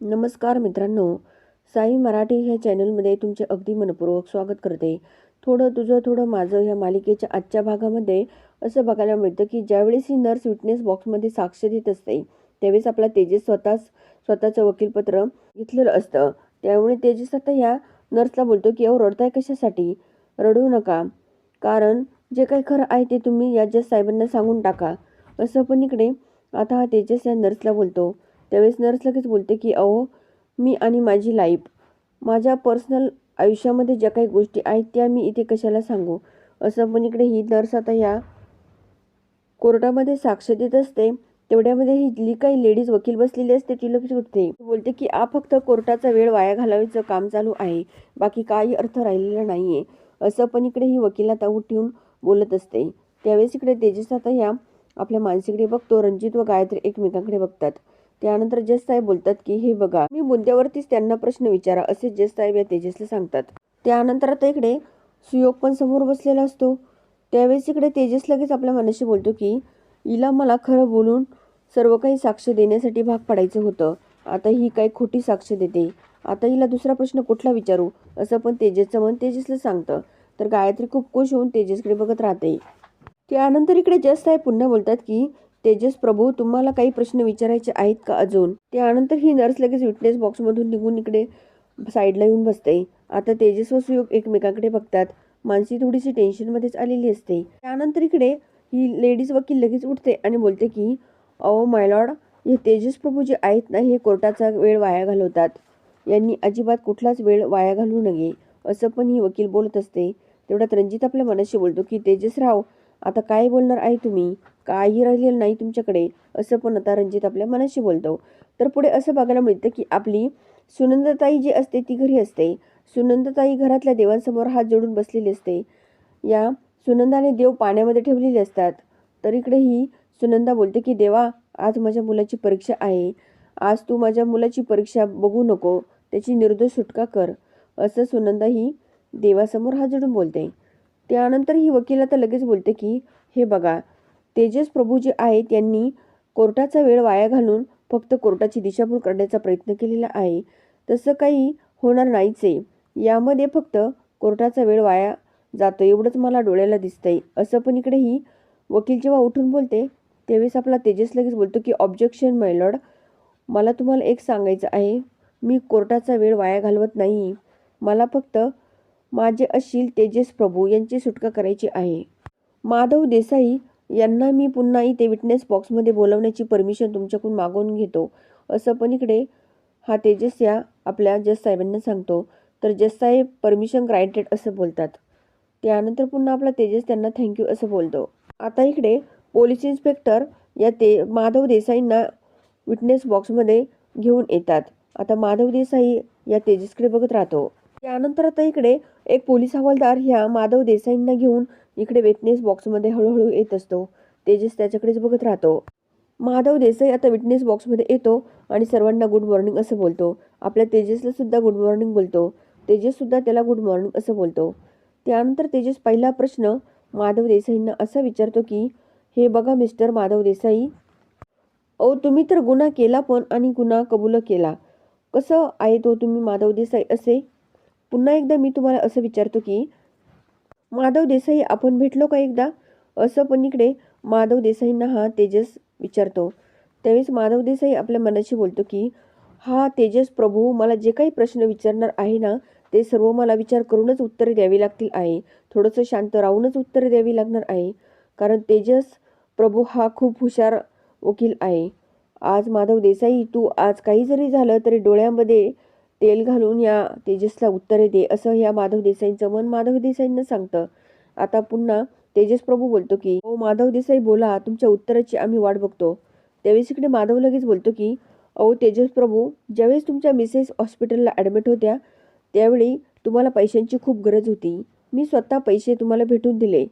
नमस्कार मित्रांनो साई मराठी ह्या चॅनलमध्ये तुमचे अगदी मनपूर्वक स्वागत करते. थोडं तुझं थोडं माझं ह्या मालिकेच्या आजच्या भागामध्ये असं बघायला मिळतं की ज्यावेळेस ही नर्स विटनेस बॉक्समध्ये साक्ष देत असते त्यावेळेस आपला तेजस स्वतःच स्वतःचं वकीलपत्र घेतलेलं असतं. त्यामुळे तेजस आता ह्या नर्सला बोलतो की अहो रडताय कशासाठी? रडू नका. कारण जे काही खरं आहे ते तुम्ही या जज साहेबांना सांगून टाका. असं पण इकडे आता हा तेजस या नर्सला बोलतो. त्यावेळेस नर्स लगेच बोलते की अहो मी आणि माझी लाईफ माझ्या पर्सनल आयुष्यामध्ये ज्या काही गोष्टी आहेत त्या मी इथे कशाला सांगू? असं पण इकडे ही नर्स आता या कोर्टामध्ये साक्ष देत असते. तेवढ्यामध्ये ही जी काही लेडीज वकील बसलेली असते ती लगेच उठते. बोलते की आ फक्त कोर्टाचा वेळ वाया घालावीचं काम चालू आहे. बाकी काही अर्थ राहिलेला नाही आहे असं पण इकडे ही वकील आता उठून बोलत असते. त्यावेळेस इकडे तेजस आता ह्या आपल्या मानसीकडे बघतो. रणजित व गायत्री एकमेकांकडे बघतात. त्यानंतर जज साहेब बोलतात की हे बघा मी मुद्द्यावरतीच त्यांना प्रश्न विचारा असे जज साहेब या तेजसला सांगतात. त्यानंतर आता इकडे सुयोग पण समोर बसलेला असतो. त्यावेळेस इकडे तेजस लगेच आपल्या मनाशी बोलतो की हिला मला खरं बोलून सर्व काही साक्ष देण्यासाठी भाग पाडायचं होतं. आता ही काही खोटी साक्ष देते. आता हिला दुसरा प्रश्न कुठला विचारू? असं पण तेजसचं मन तेजसला सांगतं. तर गायत्री खूप खुश होऊन तेजसकडे बघत राहते. त्यानंतर इकडे जज साहेब पुन्हा बोलतात की तेजस प्रभू तुम्हाला काही प्रश्न विचारायचे आहेत का अजून? त्यानंतर ही नर्स लगेच विटनेस बॉक्समधून निघून इकडे साईडला येऊन बसते. आता तेजस व सुयोग एकमेकांकडे बघतात. मानसी थोडीशी टेन्शनमध्येच आलेली असते. त्यानंतर इकडे ही लेडीज वकील लगेच उठते आणि बोलते की अहो मायलॉड हे तेजस प्रभू जे आहेत ना हे कोर्टाचा वेळ वाया घालवतात. यांनी अजिबात कुठलाच वेळ वाया घालवू नये. असं पण ही वकील बोलत असते. तेवढ्यात रणजित आपल्या मनाशी बोलतो की तेजसराव आता काय बोलणार आहे तुम्ही? काही राहिलेलं नाही तुमच्याकडे. असं पण आता रणजित आपल्या मनाशी बोलतो. तर पुढे असं बघायला मिळतं की आपली सुनंदताई जी असते ती घरी असते. सुनंदताई घरातल्या देवांसमोर हात जोडून बसलेली असते. या सुनंदाने देव पाण्यामध्ये ठेवलेले असतात. तर इकडे ही सुनंदा बोलते की देवा आज माझ्या मुलाची परीक्षा आहे. आज तू माझ्या मुलाची परीक्षा बघू नको. त्याची निर्दोष सुटका कर. असं सुनंदा ही देवासमोर हात जोडून बोलते. त्यानंतर ही वकील आता लगेच बोलते की हे बघा तेजस प्रभू जे आहेत यांनी कोर्टाचा वेळ वाया घालून फक्त कोर्टाची दिशाभूल करण्याचा प्रयत्न केलेला आहे. तसं काही होणार नाहीच. आहे यामध्ये फक्त कोर्टाचा वेळ वाया जातो एवढंच मला डोळ्याला दिसतंय. असं पण इकडे ही वकील जेव्हा उठून बोलते त्यावेळेस आपला तेजस लगेच बोलतो की ऑब्जेक्शन मायलॉड मला तुम्हाला एक सांगायचं आहे. मी कोर्टाचा वेळ वाया घालवत नाही. मला फक्त माझे अशील तेजस प्रभू यांची सुटका करायची आहे. माधव देसाई यांना मी पुन्हा इथे विटनेस बॉक्समध्ये बोलवण्याची परमिशन तुमच्याकडून मागवून घेतो. असं पण इकडे हा तेजस या आपल्या जज साहेबांना सांगतो. तर जससाहेब परमिशन ग्रांटेड असं बोलतात. त्यानंतर पुन्हा आपला तेजस त्यांना थँक्यू असं बोलतो. आता इकडे पोलीस इन्स्पेक्टर या ते माधव देसाईंना विटनेस बॉक्समध्ये घेऊन येतात. आता माधव देसाई या तेजसकडे बघत राहतो. त्यानंतर आता इकडे एक पोलीस हवालदार ह्या माधव देसाईंना घेऊन इकडे विटनेस बॉक्समध्ये हळूहळू येत असतो. तेजस त्याच्याकडेच बघत राहतो. माधव देसाई आता विटनेस बॉक्समध्ये येतो आणि सर्वांना गुड मॉर्निंग असं बोलतो. आपल्या तेजसला सुद्धा गुड मॉर्निंग बोलतो. तेजससुद्धा त्याला गुड मॉर्निंग असं बोलतो. त्यानंतर तेजस पहिला प्रश्न माधव देसाईंना असा विचारतो की हे बघा मिस्टर माधव देसाई ओ तुम्ही तर गुन्हा केला पण आणि गुन्हा कबूल केला. कसं आहे तो तुम्ही माधव देसाई असे? पुन्हा एकदा मी तुम्हाला असं विचारतो की माधव देसाई आपण भेटलो का एकदा? असं पण इकडे माधव देसाईंना हा तेजस विचारतो. त्यावेळेस माधव देसाई आपल्या मनाशी बोलतो की हा तेजस प्रभू मला जे काही प्रश्न विचारणार आहे ना ते सर्व मला विचार करूनच उत्तरे द्यावी लागतील आहे. थोडंसं शांत राहूनच उत्तरे द्यावी लागणार आहे. कारण तेजस प्रभू हा खूप हुशार वकील आहे. आज माधव देसाई तू आज काही जरी झालं तरी डोळ्यामध्ये तेल घालून या तेजसला उत्तरे दे असं या माधव देसाईंचं मन माधव देसाईंना सांगतं. आता पुन्हा तेजस प्रभू बोलतो की हो माधव देसाई बोला तुमच्या उत्तराची आम्ही वाट बघतो. त्यावेळेस इकडे माधव लगेच बोलतो की अहो तेजस प्रभू ज्यावेळेस तुमच्या मिसेस हॉस्पिटलला ॲडमिट होत्या त्यावेळी तुम्हाला पैशांची खूप गरज होती. मी स्वतः पैसे तुम्हाला भेटून दिले.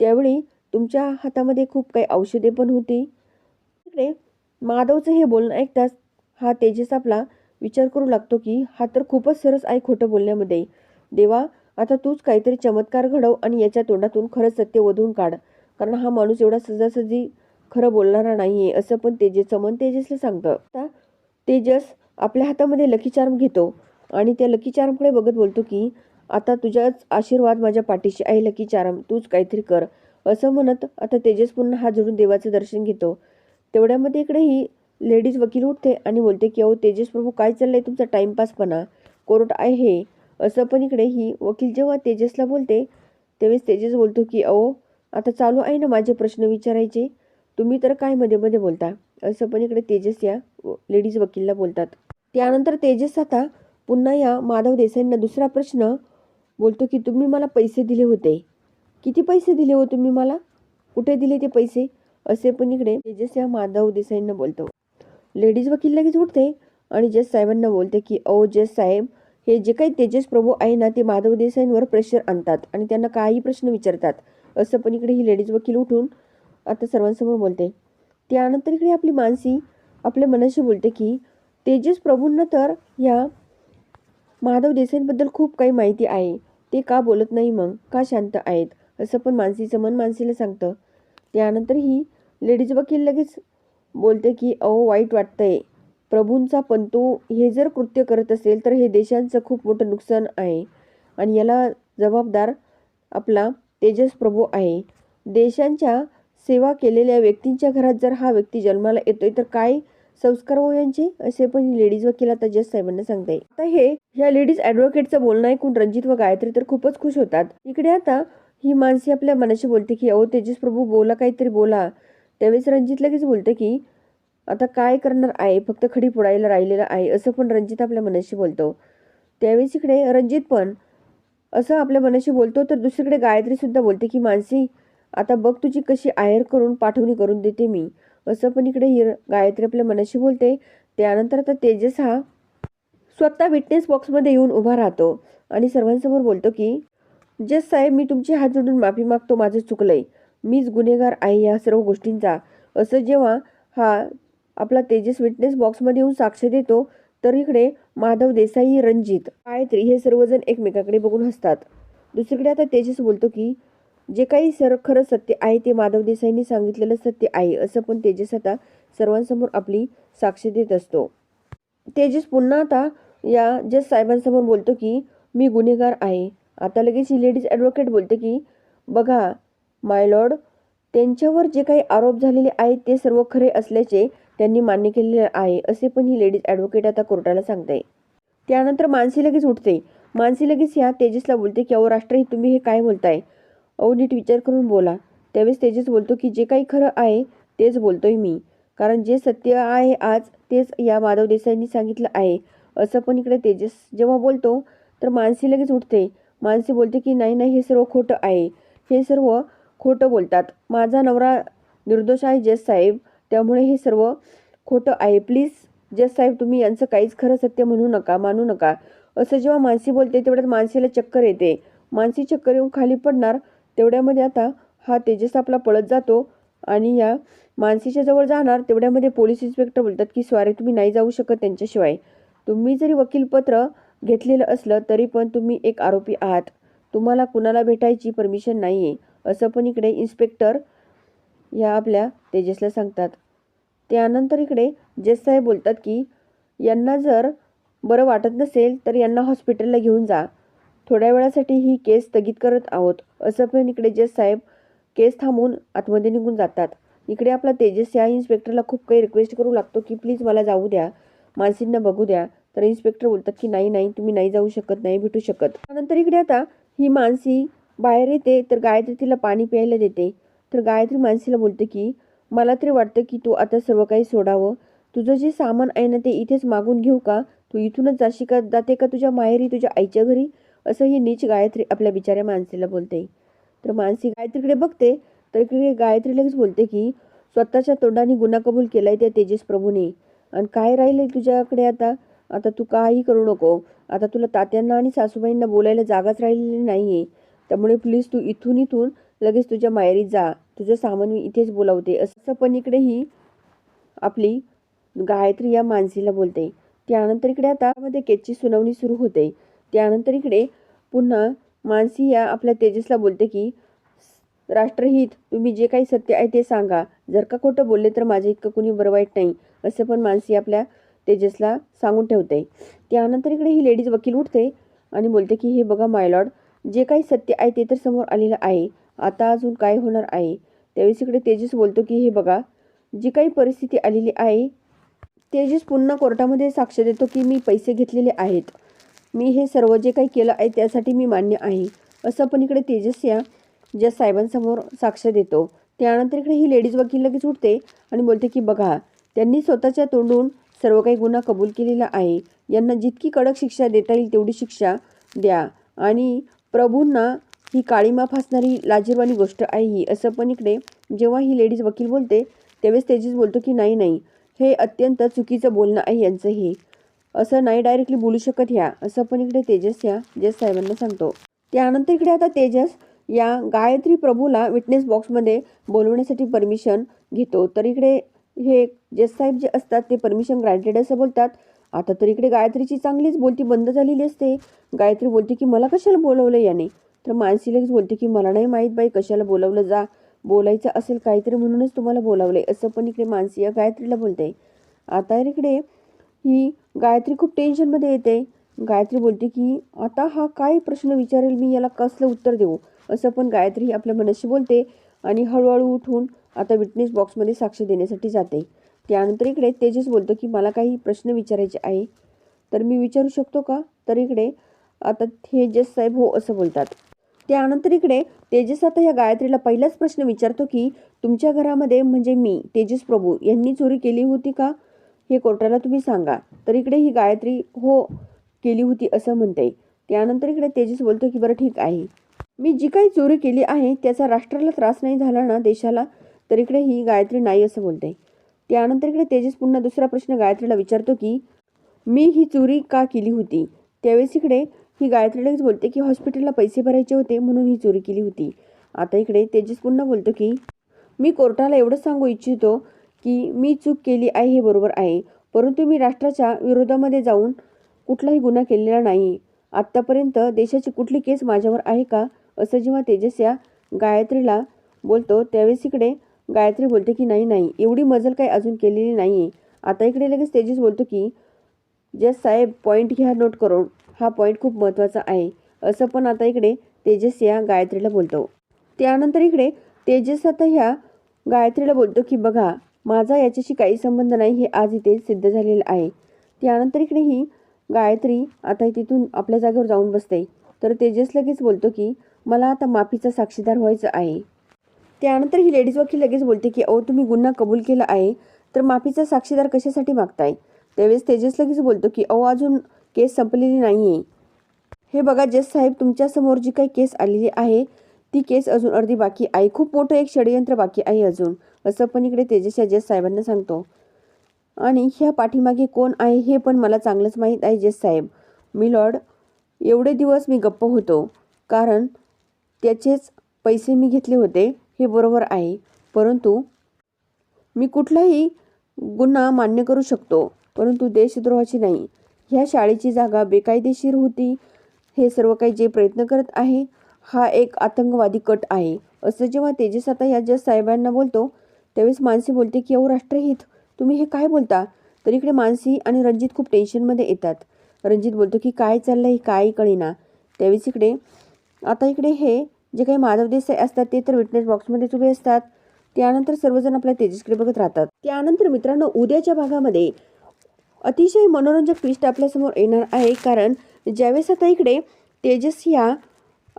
त्यावेळी तुमच्या हातामध्ये खूप काही औषधे पण होती. इकडे माधवचं हे बोलणं ऐकताच हा तेजस आपला विचार करू लागतो की हा तर खूपच सरस आहे खोटं बोलण्यामध्ये देवा आता तूच काहीतरी चमत्कार घडव आणि याच्या तोंडातून खरंच सत्य वधून काढ. कारण हा माणूस एवढा सहजासहजी खरं बोलणारा नाही आहे असं पण तेजसचं मन तेजसला सांगतं. आता तेजस आपल्या हातामध्ये लकी चार्म घेतो आणि त्या लकी चार्मकडे बघत बोलतो की आता तुझ्याच आशीर्वाद माझ्या पाठीशी आहे लकी चार्म तूच काहीतरी कर. असं म्हणत आता तेजस पुन्हा हात जोडून देवाचं दर्शन घेतो. तेवढ्यामध्ये इकडेही लेडीज वकील उठते आणि बोलते की अहो तेजस प्रभू काय चाललंय तुमचा टाइमपासपणा कोर्ट आहे. हे असं पण इकडे ही वकील जेव्हा तेजसला बोलते त्यावेळेस तेजस बोलतो की अहो आता चालू आहे ना माझे प्रश्न विचारायचे? तुम्ही तर काय मध्ये मध्ये बोलता? असं पण इकडे तेजस या लेडीज वकीलला बोलतात. त्यानंतर तेजस आता पुन्हा या माधव देसाईंना दुसरा प्रश्न बोलतो की तुम्ही मला पैसे दिले होते. किती पैसे दिले हो तुम्ही मला? कुठे दिले ते पैसे? असे पण इकडे तेजस या माधव देसाईंना बोलतो. लेडीज वकील लगेच उठते आणि जज साहेबांना बोलते की ओ जज साहेब हे जे काही तेजस प्रभू आहे ना ते माधव देसाईंवर प्रेशर आणतात आणि त्यांना काही प्रश्न विचारतात. असं पण इकडे ही लेडीज वकील उठून आता सर्वांसमोर बोलते. त्यानंतर इकडे आपली मानसी आपल्या मनाशी बोलते की तेजस प्रभूंना तर या माधव देसाईंबद्दल खूप काही माहिती आहे. ते का बोलत नाही मग? का शांत आहेत? असं पण मानसीचं मन मानसीला सांगतं. त्यानंतर ही लेडीज वकील लगेच बोलते की अहो वाईट वाटतंय. प्रभूंचा पंतू हे जर कृत्य करत असेल तर हे देशांचं खूप मोठं नुकसान आहे. आणि याला जबाबदार आपला तेजस प्रभू आहे. देशांच्या सेवा केलेल्या व्यक्तींच्या घरात जर हा व्यक्ती जन्माला येतोय तर काय संस्कार हो यांचे? असे पण लेडीज वकील आता जज साहेबांना सांगते आता हे ह्या लेडीज ॲडव्होकेटचं बोलणं ऐकून रणजित व गायत्री तर खूपच खुश होतात. इकडे आता ही माणसे आपल्या मनाशी बोलते की अहो तेजस प्रभू बोला काहीतरी बोला. त्यावेळेस रणजित लगेच बोलतं की आता काय करणार आहे? फक्त खडी पुडायला राहिलेलं आहे. असं पण रणजित आपल्या मनाशी बोलतो. त्यावेळेस इकडे रणजित पण असं आपल्या मनाशी बोलतो तर दुसरीकडे गायत्री सुद्धा बोलते की मानसी आता बघ तुझी कशी आहेर करून पाठवणी करून देते मी. असं पण इकडे हिर गायत्री आपल्या मनाशी बोलते. त्यानंतर आता तेजस हा स्वतः विटनेस बॉक्समध्ये येऊन उभा राहतो आणि सर्वांसमोर बोलतो की जस साहेब मी तुमचे हात जोडून माफी मागतो माझं चुकलंय. मीच गुन्हेगार आहे या सर्व गोष्टींचा. असं जेव्हा हा आपला तेजस विटनेस बॉक्समध्ये येऊन साक्ष देतो तर इकडे माधव देसाई रणजित गायत्री हे सर्वजण एकमेकाकडे बघून हसतात. दुसरीकडे आता तेजस बोलतो की जे काही सर खरं सत्य आहे ते माधव देसाईंनी सांगितलेलं सत्य आहे असं पण तेजस आता सर्वांसमोर आपली साक्ष देत असतो. तेजस पुन्हा आता या जज साहेबांसमोर बोलतो की मी गुन्हेगार आहे. आता लगेच ही लेडीज ॲडव्होकेट बोलते की बघा मायलॉर्ड त्यांच्यावर जे काही आरोप झालेले आहेत ते सर्व खरे असल्याचे त्यांनी मान्य केलेले आहे असे पण ही लेडीज ॲडव्होकेट आता कोर्टाला सांगते त्यानंतर मानसी लगेच उठते. मानसी लगेच ह्या तेजसला बोलते की अहो राष्ट्रही तुम्ही हे काय बोलताय? अहो नीट विचार करून बोला. त्यावेळेस तेजस बोलतो की जे काही खरं आहे तेच बोलतोय मी. कारण जे सत्य आहे आज तेच या माधव देसाईंनी सांगितलं आहे. असं पण इकडे तेजस जेव्हा बोलतो तर मानसी लगेच उठते. मानसी बोलते की नाही नाही हे सर्व खोटं आहे. हे सर्व खोटं बोलतात. माझा नवरा निर्दोष आहे जज साहेब. त्यामुळे हे सर्व खोटं आहे. प्लीज जज साहेब तुम्ही यांचं काहीच खरं सत्य म्हणू नका मानू नका. असं जेव्हा मानसी बोलते तेवढ्यात मानसीला चक्कर येते. मानसी चक्कर येऊन खाली पडणार. तेवढ्यामध्ये आता हा तेजस आपला पळत जातो आणि या मानसीच्या जवळ जाणार. तेवढ्यामध्ये पोलीस इन्स्पेक्टर बोलतात की स्वारे तुम्ही नाही जाऊ शकत त्यांच्याशिवाय. तुम्ही जरी वकीलपत्र घेतलेलं असलं तरी पण तुम्ही एक आरोपी आहात. तुम्हाला कुणाला भेटायची परमिशन नाही आहे असं पण इकडे इन्स्पेक्टर ह्या आपल्या तेजसला सांगतात. त्यानंतर इकडे जेस साहेब बोलतात की यांना जर बरं वाटत नसेल तर यांना हॉस्पिटलला घेऊन जा. थोड्या वेळासाठी ही केस स्थगित करत आहोत. असं पण इकडे जेस साहेब केस थांबून आतमध्ये निघून जातात. इकडे आपला तेजस या इन्स्पेक्टरला खूप काही रिक्वेस्ट करू लागतो की प्लीज मला जाऊ द्या. मानसींना बघू द्या. तर इन्स्पेक्टर बोलतात की नाही नाही तुम्ही नाही जाऊ शकत नाही भेटू शकत. त्यानंतर इकडे आता ही मानसी बाहेर येते तर गायत्री तिला पाणी प्यायला देते. तर गायत्री मानसीला बोलते की मला तरी वाटतं की तू आता सर्व काही सोडावं. तुझं जे सामान आहे ना ते इथेच मागून घेऊ का? तू इथूनच जाशी का? जाते का तुझ्या माहेरी तुझ्या आईच्या घरी? असं ही नीच गायत्री आपल्या बिचाऱ्या मानसीला बोलते. तर मानसी गायत्रीकडे बघते तर इकडे गायत्री लगेच बोलते की स्वतःच्या तोंडाने गुन्हा कबूल केलाय त्या तेजस प्रभूने. आणि काय राहिलंय तुझ्याकडे आता? आता तू काही करू नको. आता तुला तात्यांना आणि सासूबाईंना बोलायला जागाच राहिलेली नाही आहे त्यामुळे प्लीज तू इथून इथून लगेच तुझ्या मायरी जा. तुझं सामान मी इथेच बोलावते. असं पण इकडेही आपली गायत्री या मानसीला बोलते. त्यानंतर इकडे आता मध्ये केसची सुनावणी सुरू होते. त्यानंतर इकडे पुन्हा मानसी या आपल्या तेजसला बोलते की राष्ट्रहित तुम्ही जे काही सत्य आहे ते सांगा. जर का खोटं बोलले तर माझं इतकं कुणी बरं वाईट नाही असं पण मानसी आपल्या तेजसला सांगून ठेवते. त्यानंतर इकडे ही लेडीज वकील उठते आणि बोलते की हे बघा मायलॉर्ड जे काही सत्य आहे ते तर समोर आलेलं आहे. आता अजून काय होणार आहे? त्यावेळेस इकडे तेजस बोलतो की हे बघा जी काही परिस्थिती आलेली आहे तेजस पुन्हा कोर्टामध्ये साक्ष देतो की मी पैसे घेतलेले आहेत. मी हे सर्व जे काही केलं आहे त्यासाठी मी मान्य आहे. असं पण इकडे तेजस या ज्या साहेबांसमोर साक्ष देतो. त्यानंतर इकडे ही लेडीज वकील लगेच उठते आणि बोलते की बघा त्यांनी स्वतःच्या तोंडून सर्व काही गुन्हा कबूल केलेला आहे. यांना जितकी कडक शिक्षा देता येईल तेवढी शिक्षा द्या आणि प्रभूंना ही काळीमा फासणारी लाजीरवाणी गोष्ट आहे ही. असं पण इकडे जेव्हा ही लेडीज वकील बोलते त्यावेळेस तेजीस बोलतो की नाही नाही हे अत्यंत चुकीचं बोलणं आहे यांचं हे असं नाही डायरेक्टली बोलू शकत ह्या. असं पण इकडे तेजस या जज साहेबांना सांगतो. त्यानंतर इकडे आता तेजस या गायत्री प्रभूला विटनेस बॉक्समध्ये बोलवण्यासाठी परमिशन घेतो. तर इकडे हे जज साहेब जे असतात ते परमिशन ग्रँटेड असं बोलतात. आता तर इकडे गायत्रीची चांगलीच बोलती बंद झालेली असते. गायत्री बोलते की मला कशाला बोलवलं याने? तर मानसीलाच बोलते की मला नाही माहीत बाई कशाला बोलवलं जा? बोलायचं असेल काहीतरी म्हणूनच तुम्हाला बोलावलंय. असं पण इकडे मानसी या गायत्रीला बोलते. आता इकडे ही गायत्री खूप टेन्शनमध्ये येते. गायत्री बोलते की आता हा काय प्रश्न विचारेल? मी याला कसलं उत्तर देऊ? असं पण गायत्री ही आपल्या मनाशी बोलते आणि हळूहळू उठून आता विटनेस बॉक्समध्ये साक्ष देण्यासाठी जाते. त्यानंतर इकडे तेजस बोलतो की मला काही प्रश्न विचारायचे आहे. तर मी विचारू शकतो का? तर इकडे आता तेजस साहेब हो असं बोलतात. त्यानंतर इकडे तेजस आता या गायत्रीला पहिलाच प्रश्न विचारतो की तुमच्या घरामध्ये म्हणजे मी तेजस प्रभू यांनी चोरी केली होती का? हे कोर्टाला तुम्ही सांगा. तर इकडे ही गायत्री हो केली होती असं म्हणते. त्यानंतर इकडे तेजस बोलतो की बरं ठीक आहे. मी जी काही चोरी केली आहे त्याचा राष्ट्राला त्रास नाही झाला ना देशाला? तर इकडे ही गायत्री नाही असं बोलते. त्यानंतर इकडे तेजस पुन्हा दुसरा प्रश्न गायत्रीला विचारतो की मी ही चोरी का केली होती? त्यावेळेस इकडे ही गायत्रीलाच बोलते की हॉस्पिटलला पैसे भरायचे होते म्हणून ही चोरी केली होती. आता इकडे तेजस पुन्हा बोलतो की मी कोर्टाला एवढंच सांगू इच्छितो की मी चूक केली आहे हे बरोबर आहे. परंतु मी राष्ट्राच्या विरोधामध्ये जाऊन कुठलाही गुन्हा केलेला नाही. आत्तापर्यंत देशाची कुठली केस माझ्यावर आहे का? असं जेव्हा तेजस या गायत्रीला बोलतो त्यावेळेस इकडे गायत्री बोलते की नाही नाही एवढी मजल काही अजून केलेली नाही आहे आता इकडे लगेच तेजस बोलतो की जस साहेब पॉईंट घ्या नोट करून हा पॉईंट खूप महत्त्वाचा आहे. असं पण आता इकडे तेजस या गायत्रीला बोलतो. त्यानंतर इकडे तेजस आता ह्या गायत्रीला बोलतो की बघा माझा याच्याशी काही संबंध नाही हे आज इथे सिद्ध झालेलं आहे. त्यानंतर इकडे ही गायत्री आता तिथून आपल्या जागेवर जाऊन बसते. तर तेजस लगेच बोलतो की मला आता माफीचा साक्षीदार व्हायचं आहे. त्यानंतर ही लेडीज वकील लगेच बोलते की अहो तुम्ही गुन्हा कबूल केला आहे तर माफीचा साक्षीदार कशासाठी मागताय? त्यावेळेस तेजस लगेच बोलतो की अहो अजून केस संपलेली नाही आहे हे बघा जज साहेब तुमच्यासमोर जी काही केस आलेली आहे ती केस अजून अर्धी बाकी आहे. खूप मोठं एक षडयंत्र बाकी आहे अजून. असं पण इकडे तेजस या जज साहेबांना सांगतो. आणि ह्या पाठीमागे कोण आहे हे पण मला चांगलंच माहीत आहे जज साहेब. मी लॉर्ड एवढे दिवस मी गप्प होतो. कारण त्याचेच पैसे मी घेतले होते. हे बरोबर आहे. परंतु मी कुठलाही गुन्हा मान्य करू शकतो परंतु देशद्रोहाची नाही. ह्या शाळेची जागा बेकायदेशीर होती. हे सर्व काही जे प्रयत्न करत आहे हा एक आतंकवादी कट आहे. असं जेव्हा तेजस आता या जज साहेबांना बोलतो त्यावेळेस मानसी बोलते की अहो राष्ट्रहित तुम्ही हे काय बोलता? तर इकडे मानसी आणि रणजित खूप टेन्शनमध्ये येतात. रणजित बोलतो की काय चाललं आहे काय कळेना. त्यावेळेस इकडे आता इकडे हे जे काही माधव देसाई असतात ते तर विटनेस बॉक्समध्येच उभे असतात. त्यानंतर सर्वजण आपल्या तेजसकडे बघत राहतात. त्यानंतर मित्रांनो उद्याच्या भागामध्ये अतिशय मनोरंजक ट्विस्ट आपल्यासमोर येणार आहे. कारण ज्यावेळेस आता इकडे तेजस ह्या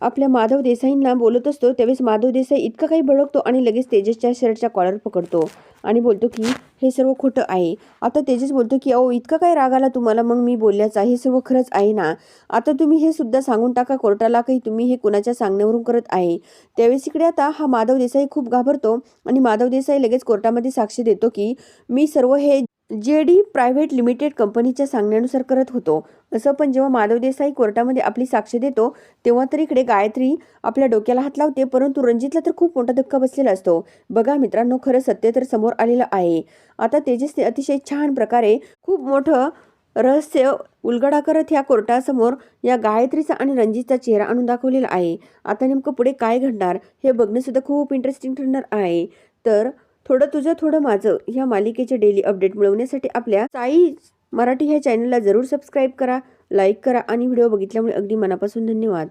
आपल्या माधव देसाईंना बोलत असतो त्यावेळेस माधव देसाई इतका काही भडकतो आणि लगेच तेजसच्या शर्टच्या कॉलर पकडतो आणि बोलतो की हे सर्व खोटं आहे. आता तेजस बोलतो की अहो इतका काय राग आला तुम्हाला? मग मी बोलल्याचा. हे सर्व खरंच आहे ना? आता तुम्ही हे सुद्धा सांगून टाका कोर्टाला काही तुम्ही हे कुणाच्या सांगण्यावरून करत आहे. त्यावेळेस इकडे आता हा माधव देसाई खूप घाबरतो आणि माधव देसाई लगेच कोर्टामध्ये साक्ष देतो की मी सर्व हे जे डी प्रायव्हेट लिमिटेड कंपनीच्या सांगण्यानुसार करत होतो. असं पण जेव्हा माधव देसाई कोर्टामध्ये आपली साक्ष देतो तेव्हा तर इकडे गायत्री आपल्या डोक्याला हात लावते परंतु रणजितला तर खूप मोठा धक्का बसलेला असतो. बघा मित्रांनो खरं सत्य तर समोर आलेलं आहे. आता तेजसने अतिशय छान प्रकारे खूप मोठं रहस्य उलगडा करत ह्या कोर्टासमोर या गायत्रीचा आणि रणजितचा चेहरा आणून दाखवलेला आहे. आता नेमकं पुढे काय घडणार हे बघणंसुद्धा खूप इंटरेस्टिंग ठरणार आहे. तर थोडं तुझं थोडं माझं ह्या मालिकेचे डेली अपडेट मिळवण्यासाठी आपल्या साई मराठी ह्या चॅनलला जरूर सबस्क्राईब करा लाईक करा आणि व्हिडिओ बघितल्यामुळे अगदी मनापासून धन्यवाद.